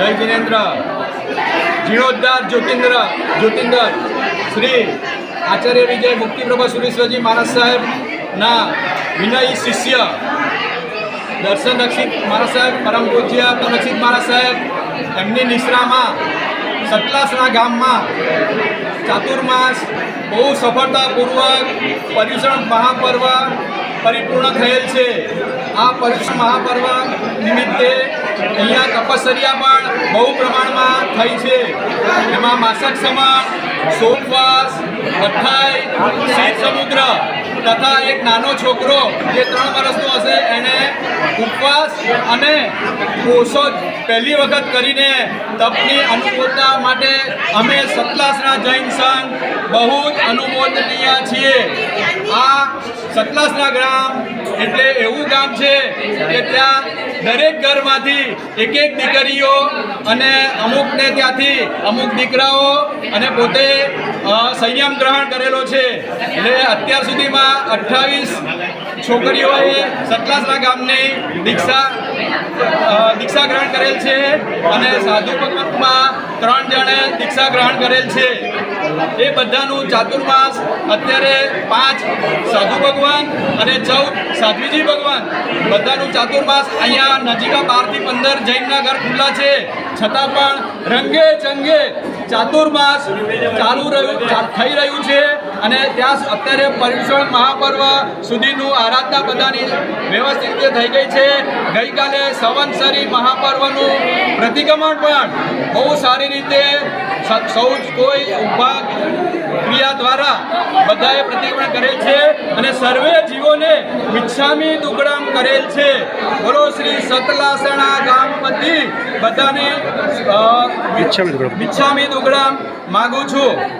જય જિનેન્દ્ર. જીર્ણોદ્ધાર જ્યોતિન્દ્ર. જ્યોતિન્દર, શ્રી આચાર્ય વિજય મુક્તિપ્રભા સુરેશ્વરજી મહારાજ સાહેબના વિનયી શિષ્ય. દર્શન રક્ષિત મહારાજ સાહેબ, પરમ પૂજ્ય રક્ષિત મહારાજ સાહેબ, એમની નિશ્રામાં સતલાસના ગામમાં ચાતુર્માસ બહુ સફળતાપૂર્વક પર્યુષણ મહાપર્વ પરિપૂર્ણ થયેલ છે. આ પર્યુષણ મહાપર્વ નિમિત્તે અહીંયા તપશ્ચર્યા પણ બહુ પ્રમાણમાં થઈ છે. એમાં માસક સમા સોમવાસ અઠાઈ શીત સમુદ્ર તથા એક નાનો છોકરો, જે ત્રણ વર્ષનો હશે, એને ઉપવાસ અને કોષો પહેલી વખત કરીને તપની અનુકૂળતા માટે અમે સતલાસના જૈન સંઘ બહુ જ અનુમોદનીય છીએ. આ સતલાસના ગ્રામ એટલે એવું ગામ છે કે ત્યાં દરેક ઘરમાંથી એક એક દીકરીઓ અને અમુકને ત્યાંથી અમુક દીકરાઓ અને પોતે સંયમ ગ્રહણ કરેલો છે. એટલે અત્યાર સુધીમાં અઠ્ઠાવીસ છોકરીઓએ સતલાસના ગામની દીક્ષા દીક્ષા ગ્રહણ કરેલ છે અને સાધુ ભગવતમાં ત્રણ જણે દીક્ષા ગ્રહણ કરેલ છે. એ બધાનું ચાતુર્માસ અત્યારે પાંચ સાધુ ભગવાન અને ચૌદ સાધ્વીજી ભગવાન. બધાનું ચાતુર્માસ અહીંયા નજીકા બારથી પંદર જૈનના ઘર ખુલ્લા છે. છતાં પણ રંગે ચંગે ચાતુર્માસ ચાલુ રહ્યું થઈ રહ્યું છે. અને ત્યાં અત્યારે પર્યુષણ મહાપર્વ સુધીનું આરાધના બધાની વ્યવસ્થિત રીતે થઈ ગઈ છે. ગઈકાલે સંવત્સરી મહાપર્વનું પ્રતિક્રમણ પણ બહુ સારી રીતે સ- કોઈ ઊભા ક્રિયા દ્વારા બધાએ પ્રતિક્રમણ કરેલ છે અને સર્વે જીવોને મિચ્છામી દુકડામ કરેલ છે. બોલો શ્રી સતલાસણા ગામ બધી બધાને મિચ્છામી. દુકડામ માગું છું.